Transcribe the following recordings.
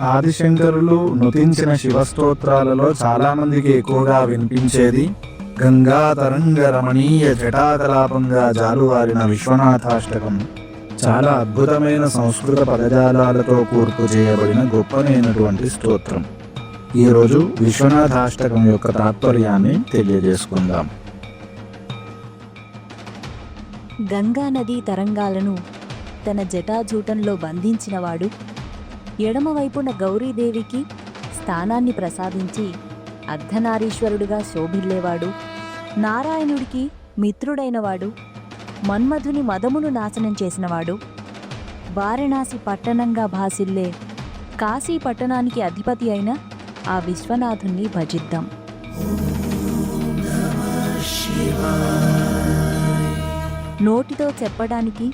ఆదిశంకరులు నుతించిన శివస్తోత్రాలలో చాలా మందికి ఎక్కువగా వినిపించేది గంగా తరంగ రమణీయ జటాకలాపంగా జాలువారిన విశ్వనాథాష్టకం. చాలా అద్భుతమైన సంస్కృత పదజాలాలతో కూర్పు చేయబడిన గొప్పనైనటువంటి స్తోత్రం. ఈరోజు విశ్వనాథాష్టకం యొక్క తాత్పర్యాన్ని తెలియజేసుకుందాం. గంగా నదీ తరంగాలను తన జటాజూటంలో బంధించినవాడు ఎడమవైపున గౌరీదేవికి స్థానాన్ని ప్రసాదించి అర్ధనారీశ్వరుడుగా శోభిల్లేవాడు నారాయణుడికి మిత్రుడైనవాడు మన్మధుని మదమును నాశనం చేసినవాడు. వారణాసి పట్టణంగా భాసిల్లే కాశీ పట్టణానికి అధిపతి అయిన ఆ విశ్వనాథుణ్ణి భజిద్దాం. నోటితో చెప్పడానికి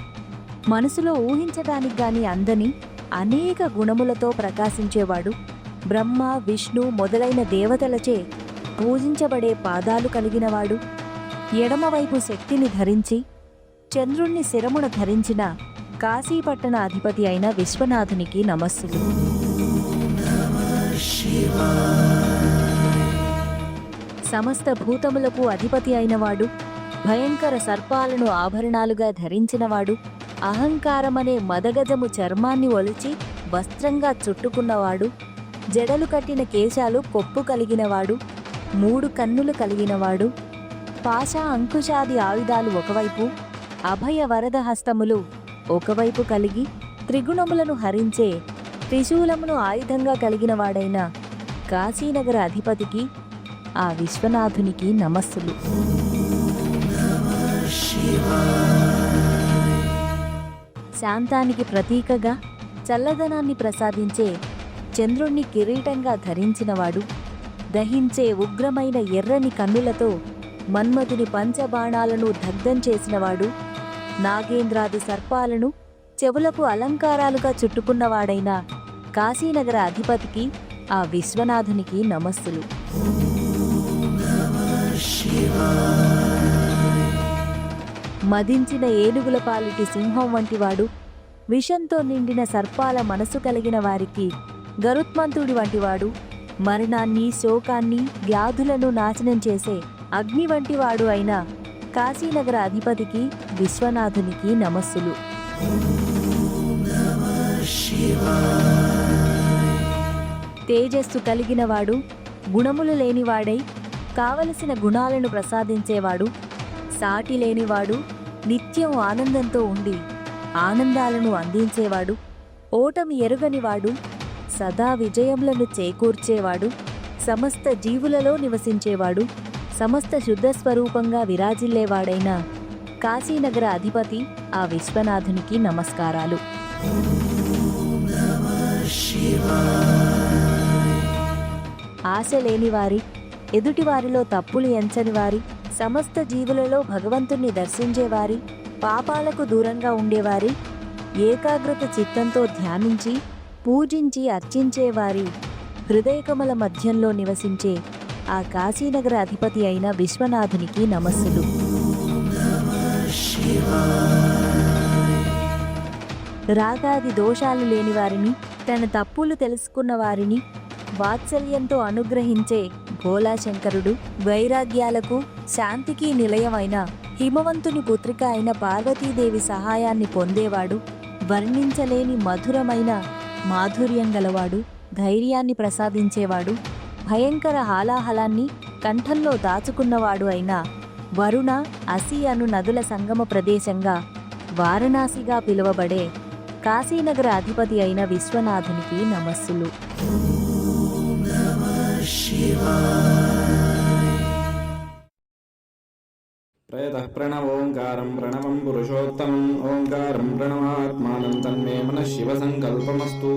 మనసులో ఊహించడానికి గాని అందని అనేక గుణములతో ప్రకాశించేవాడు. బ్రహ్మ విష్ణు మొదలైన దేవతలచే పూజించబడే పాదాలు కలిగినవాడు. ఎడమవైపు శక్తిని ధరించి చంద్రుణ్ణి శిరమున ధరించిన కాశీపట్టణ అధిపతి అయిన విశ్వనాథునికి నమస్సులు. సమస్త భూతములకు అధిపతి అయినవాడు భయంకర సర్పాలను ఆభరణాలుగా ధరించినవాడు. అహంకారమనే మదగజము చర్మాన్ని ఒలిచి వస్త్రంగా చుట్టుకున్నవాడు జడలు కట్టిన కేశాలు కొప్పు కలిగినవాడు మూడు కన్నులు కలిగినవాడు పాశా అంకుశాది ఆయుధాలు ఒకవైపు అభయ వరద హస్తములు ఒకవైపు కలిగి త్రిగుణములను హరించే త్రిశూలమును ఆయుధంగా కలిగినవాడైన కాశీనగర అధిపతికి ఆ విశ్వనాథునికి నమస్సులు. శాంతానికి ప్రతీకగా చల్లదనాన్ని ప్రసాదించే చంద్రుణ్ణి కిరీటంగా ధరించినవాడు దహించే ఉగ్రమైన ఎర్రని కన్నులతో మన్మధుని పంచబాణాలను దగ్ధం చేసినవాడు నాగేంద్రాది సర్పాలను చెవులకు అలంకారాలుగా చుట్టుకున్నవాడైన కాశీనగర అధిపతికి ఆ విశ్వనాథునికి నమస్సులు. మదించిన ఏనుగుల పాలిటి సింహం వంటివాడు విషంతో నిండిన సర్పాల మనసు కలిగిన వారికి గరుత్మంతుడి వంటివాడు మరణాన్ని శోకాన్ని వ్యాధులను నాశనం చేసే అగ్ని వంటివాడు అయిన కాశీనగర అధిపతికి విశ్వనాథునికి నమస్సులు. తేజస్సు కలిగినవాడు గుణములు లేనివాడై కావలసిన గుణాలను ప్రసాదించేవాడు సాటి లేనివాడు నిత్యం ఆనందంతో ఉండి ఆనందాలను అందించేవాడు ఓటమి ఎరుగనివాడు సదా విజయములను చేకూర్చేవాడు సమస్త జీవులలో నివసించేవాడు సమస్త శుద్ధ స్వరూపంగా విరాజిల్లేవాడైన కాశీనగర అధిపతి ఆ విశ్వనాథునికి నమస్కారాలు. ఆశ లేనివారి ఎదుటివారిలో తప్పులు ఎంచని వారి సమస్త జీవులలో భగవంతుణ్ణి దర్శించేవారి పాపాలకు దూరంగా ఉండేవారి ఏకాగ్రత చిత్తంతో ధ్యానించి పూజించి అర్చించేవారి హృదయకమల మధ్యంలో నివసించే ఆ కాశీనగర అధిపతి అయిన విశ్వనాథునికి నమస్సులు. రాగాది దోషాలు లేని వారిని తన తప్పులు తెలుసుకున్న వారిని వాత్సల్యంతో అనుగ్రహించే భోలాశంకరుడు వైరాగ్యాలకు శాంతికి నిలయమైన హిమవంతుని పుత్రిక అయిన పార్వతీదేవి సహాయాన్ని పొందేవాడు వర్ణించలేని మధురమైన మాధుర్యం గలవాడు ధైర్యాన్ని ప్రసాదించేవాడు భయంకర హాలాహలాన్ని కంఠంలో దాచుకున్నవాడు అయిన వరుణ అసి అను నదుల సంగమ ప్రదేశంగా వారణాసిగా పిలువబడే కాశీనగర అధిపతి అయిన విశ్వనాథునికి నమస్సులు. ప్రయతః ప్రణవ ఓంకారం ప్రణవం పురుషోత్తమం ఓంకారం ప్రణవాత్మానం తన్మే మన శివ సంకల్పమస్తు.